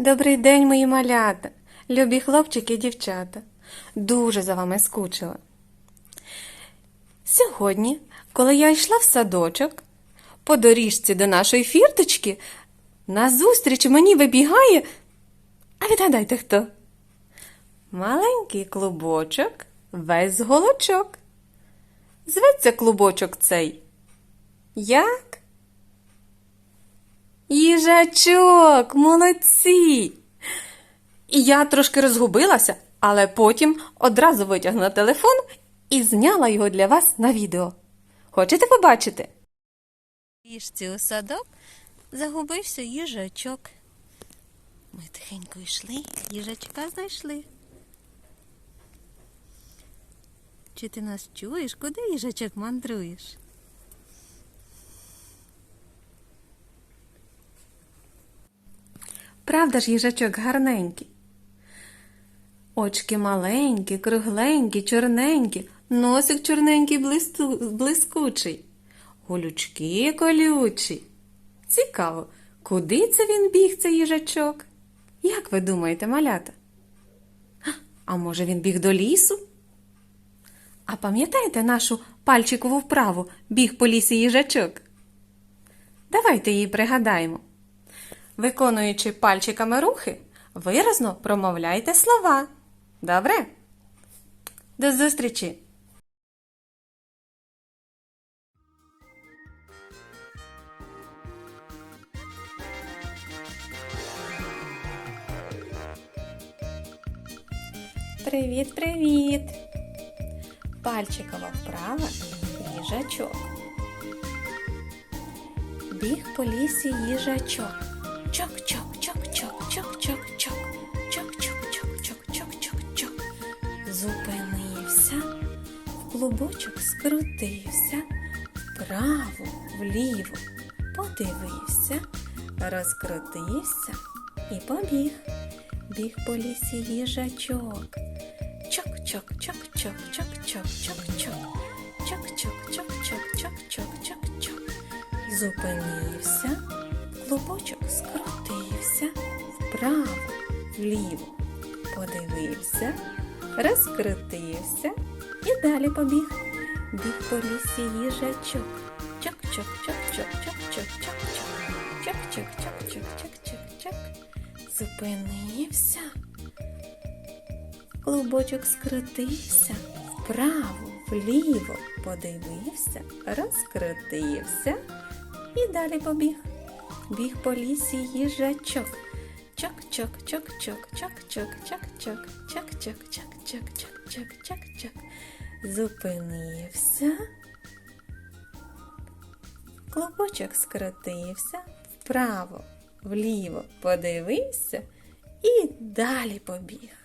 Добрий день, мої малята, любі хлопчики і дівчата. Дуже за вами скучила. Сьогодні, коли я йшла в садочок, по доріжці до нашої фірточки, назустріч мені вибігає. А відгадайте хто? Маленький клубочок, весь голочок. Зветься клубочок цей. Як? Їжачок, молодці! І я трошки розгубилася, але потім одразу витягнула телефон і зняла його для вас на відео. Хочете побачити? Їжці у садок загубився їжачок. Ми тихенько йшли, їжачка знайшли. Чи ти нас чуєш? Куди їжачок мандруєш? Правда ж, їжачок гарненький? Очки маленькі, кругленькі, чорненькі, носик чорненький блискучий, голючки колючі. Цікаво, куди це він біг, цей їжачок? Як ви думаєте, малята? А може він біг до лісу? А пам'ятаєте нашу пальчикову вправу біг по лісі їжачок? Давайте її пригадаємо. Виконуючи пальчиками рухи, виразно промовляйте слова. Добре? До зустрічі! Привіт, привіт! Пальчикова вправа їжачок. Біг по лісі їжачок. Чок-чок-чок-чок-чок-чок-чок. Чок-чок-чок-чок-чок-чок-чок. Зупинився, в клубочок скрутився, вправо, вліво подивився, розкрутився і побіг. Біг по лісі їжачок. Чок-чок-чок-чок-чок-чок-чок-чок. Чок-чок-чок-чок-чок-чок-чок. Зупинився, клубочок скрутився, вправо, вліво подивився, розкрутився і далі побіг. Біг по лісі їжачок. Чок-чок-чок-чок-чок-чок-чок-чок. Чок-чок-чок-чок-чок-чок-чок. Зупинився. Клубочок скрутився, вправо, вліво подивився, розкрутився і далі побіг. Біг по лісі їжачок. Чок-чок-чок-чок-чок-чок-чок-чок. Чок-чок-чок-чок-чок-чок-чок. Зупинився. Клубочок скрутився, вправо, вліво подивився і далі побіг.